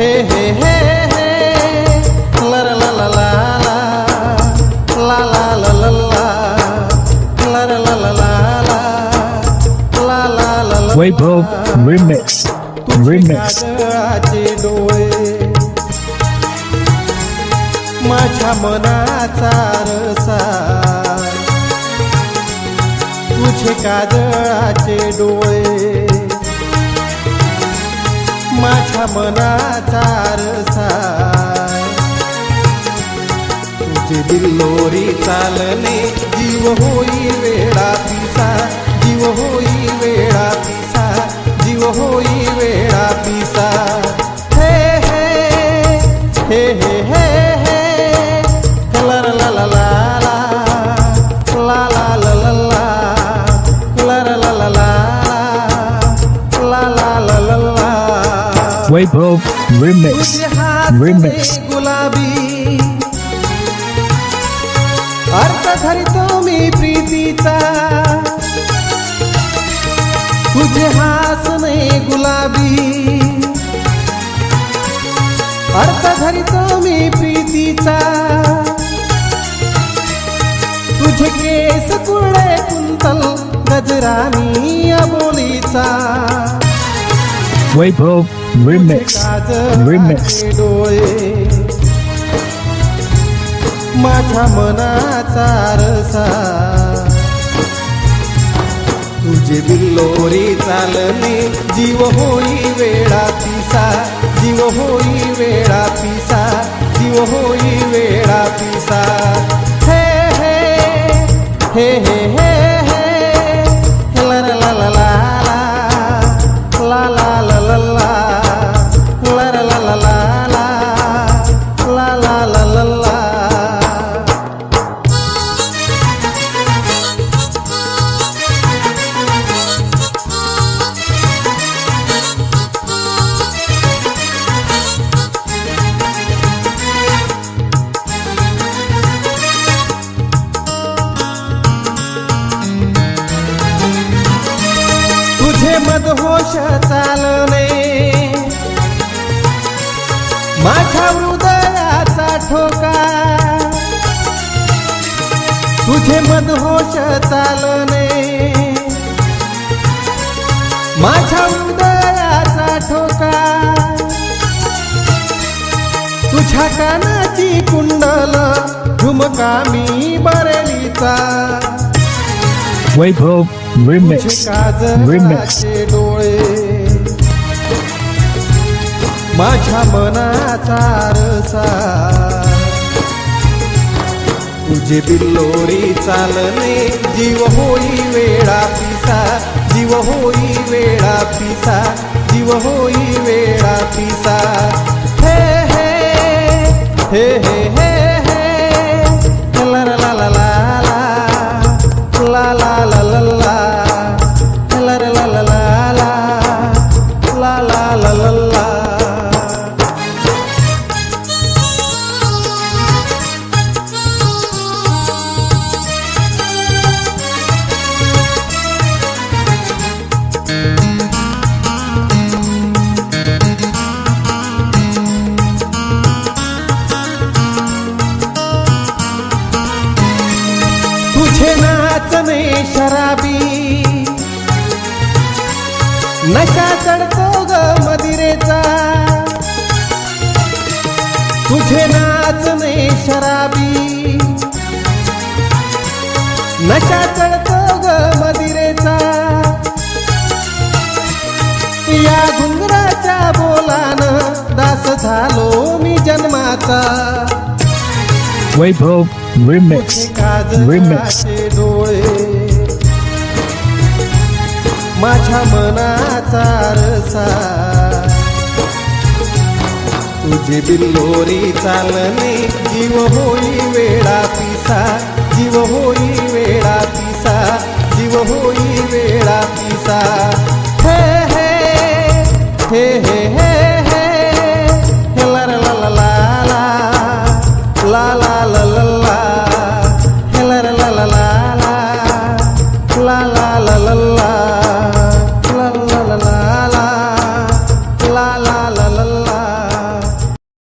हे हे हे हे ला ला ला ला ला ला ला ला ला ला ला ला ला ला ला ला ला ला ला Waybo Remix Remix काजळाचे डोळे माझ्या मनाचा रसा तुझे काजळाचे डोळे मनाचा रसा तुझे दिल्लोरी चालणे जीव होई वेळा पिसा जीव होई वेळा पिसा जीव होई वेळा पिसा हे हे हे हे हे हे ला ला ला ला ला ला ला ला ला ला ला ला ला ला ला हात Remix. ते गुलाबी. अर्थ धरतो मी प्रीतीचा. तुझे हासने गुलाबी. अर्थ धरतो मी प्रीतीचा. तुझे केस कुरळे कुंतल गजरानी अबोलीचा. Waybo Remix. Remix. डोळे माझ्या मनाचा रसा तुझे बिल्लोरी चालणे जीव होई वेळा पिसा. जीव होई वेळा पिसा. जीव होई वेळा पिसा. हे हे हे हे तुझे चालणे माझ्या हृदयाचा ठोका. तुझे मदहोश चालणे माझ्या हृदयाचा ठोका. तुझ्या कानाची कुंडल झुमका मी बरेलीचा. वैभव रिमिक्स रिमिक्स डोळे माझ्या मनाचा रसा तुझे बिल्लोरी चालणे जीव होई वेळा पिसा. जीव होई वेळा पिसा. जीव होई वेळा पिसा. हे हे हे हे हे. शराबी। नशा चढतो ग मदिरेचा। तुझे शराबी। नशा चढतो ग मदिरेचा। या घुंगराच्या बोलान दास झालो मी जन्माचा। Waybo Remix Remix. माझ्या मनाचा रसा तुझी बिल्लोरी चालणे जीव होई वेळा पिसा. जीव होई वेळा पिसा. जीव होई वेळा पिसा. हे हे हे हे